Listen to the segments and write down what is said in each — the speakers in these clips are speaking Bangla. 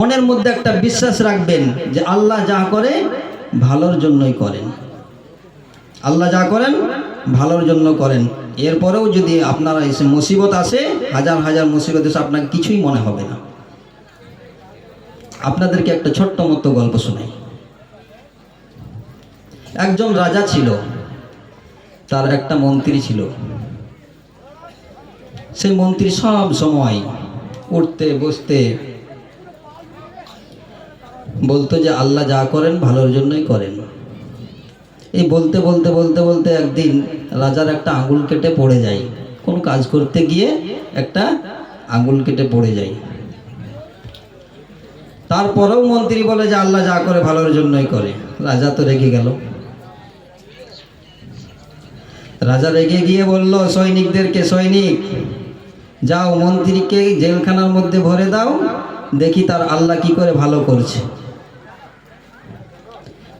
মনের মধ্যে একটা বিশ্বাস রাখবেন যে আল্লাহ যা করে, ভালোর জন্যই করেন। আল্লাহ যা করেন, ভালোর জন্য করেন। এরপরেও যদি আপনারা এসে মুসিবত আসে, হাজার হাজার মুসিবত এসে আপনাকে কিছুই মনে হবে না। আপনাদেরকে একটা ছোট্ট মতো গল্প শোনাই। একজন রাজা ছিল, তার একটা মন্ত্রী ছিল। সেই মন্ত্রী সব সময় উঠতে, বসতে বলতো যে আল্লাহ যা করেন ভালোর জন্যই করেন। এই বলতে বলতে বলতে বলতে একদিন রাজার একটা আঙুল কেটে পড়ে যায়। কোনো কাজ করতে গিয়ে একটা আঙুল কেটে পড়ে যায়। তারপরেও মন্ত্রী বলে যে আল্লাহ যা করে ভালোর জন্যই করে। রাজা তো রেগে গেল। রাজা রেগে গিয়ে বলল, সৈনিকদেরকে সৈনিক, যাও মন্ত্রীকে জেলখানার মধ্যে ভরে দাও। দেখি তার আল্লাহ কি করে ভালো করছে।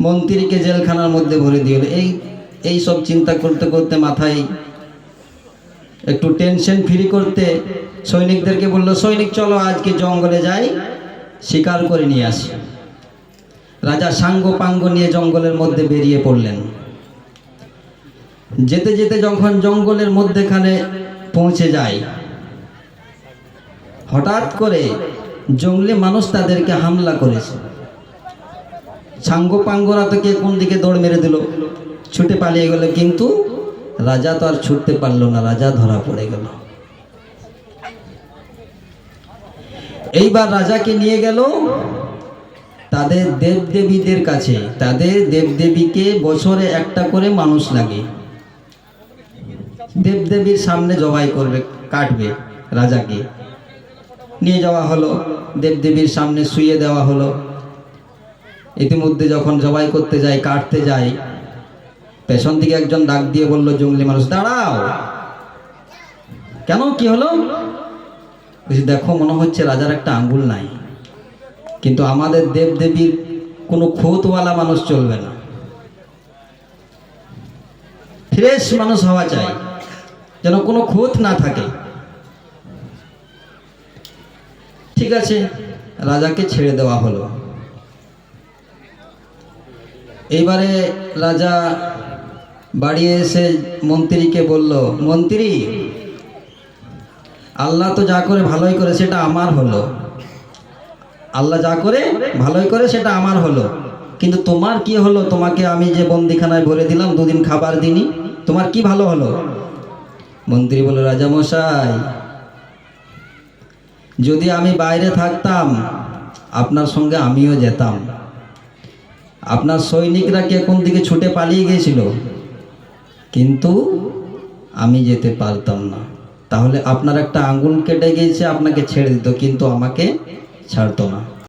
মন্ত্রীকে জেলখানার মধ্যে ভরে দিল এই এই সব চিন্তা করতে করতে মাথায় একটু টেনশন ফ্রি করতে সৈনিকদেরকে বলল, সৈনিক, চলো আজকে জঙ্গলে যাই, শিকার করে নিয়ে আসি। রাজা সাঙ্গ পাঙ্গ নিয়ে জঙ্গলের মধ্যে বেরিয়ে পড়লেন। যেতে যেতে যখন জঙ্গলের মধ্যেখানে পৌঁছে যায়, হঠাৎ করে জঙ্গলে মানুষ তাদেরকে হামলা করেছে। সাঙ্গ পাঙ্গরা তো কে কোন দিকে দৌড় মেরে দিল? ছুটে পালিয়ে গেল, কিন্তু রাজা তো আর ছুটতে পারল না, রাজা ধরা পড়ে গেল। এইবার রাজাকে নিয়ে গেল তাদের দেবদেবীদের কাছে। তাদের দেবদেবীকে বছরে একটা করে মানুষ লাগে। দেবদেবীর সামনে জবাই করবে, কাটবে রাজাকে। নিয়ে যাওয়া হলো, দেবদেবীর সামনে শুয়ে দেওয়া হলো। ইতিমধ্যে যখন জবাই করতে যাই কাটতে যায়, পেছন দিকে একজন ডাক দিয়ে বলল, জঙ্গলি মানুষ, দাঁড়াও। কেন? কি হলো? দেখো, মনে হচ্ছে রাজার একটা আঙ্গুল নাই। কিন্তু আমাদের দেবদেবীর কোনো খোতওয়ালা মানুষ চলবে না। ফ্রেশ মানুষ হওয়া চাই, যেন কোনো খোঁত না থাকে। ঠিক আছে, রাজাকে ছেড়ে দেওয়া হলো। এইবারে রাজা বাড়ি এসে মন্ত্রীকে বলল, মন্ত্রী, আল্লাহ তো যা করে ভালোই করে সেটা আমার হলো। আল্লাহ যা করে ভালোই করে সেটা আমার হলো। কিন্তু তোমার কি হলো? তোমাকে আমি যে বন্দিখানায় ভরে দিলাম, দুদিন খাবার দিনি তোমার কি ভালো হলো? মন্ত্রী বলল রাজামশাই যদি আমি বাইরে থাকতাম, আপনার সঙ্গে আমিও যেতাম। আপনার সৈনিকরা কে কোন দিকে ছুটে পালিয়ে গিয়েছিল? কিন্তু আমি যেতে পারতাম না। তাহলে আপনার একটা আঙ্গুল কেটে গিয়েছে, আপনাকে ছেড়ে দিত, কিন্তু আমাকে ছাড়তো না।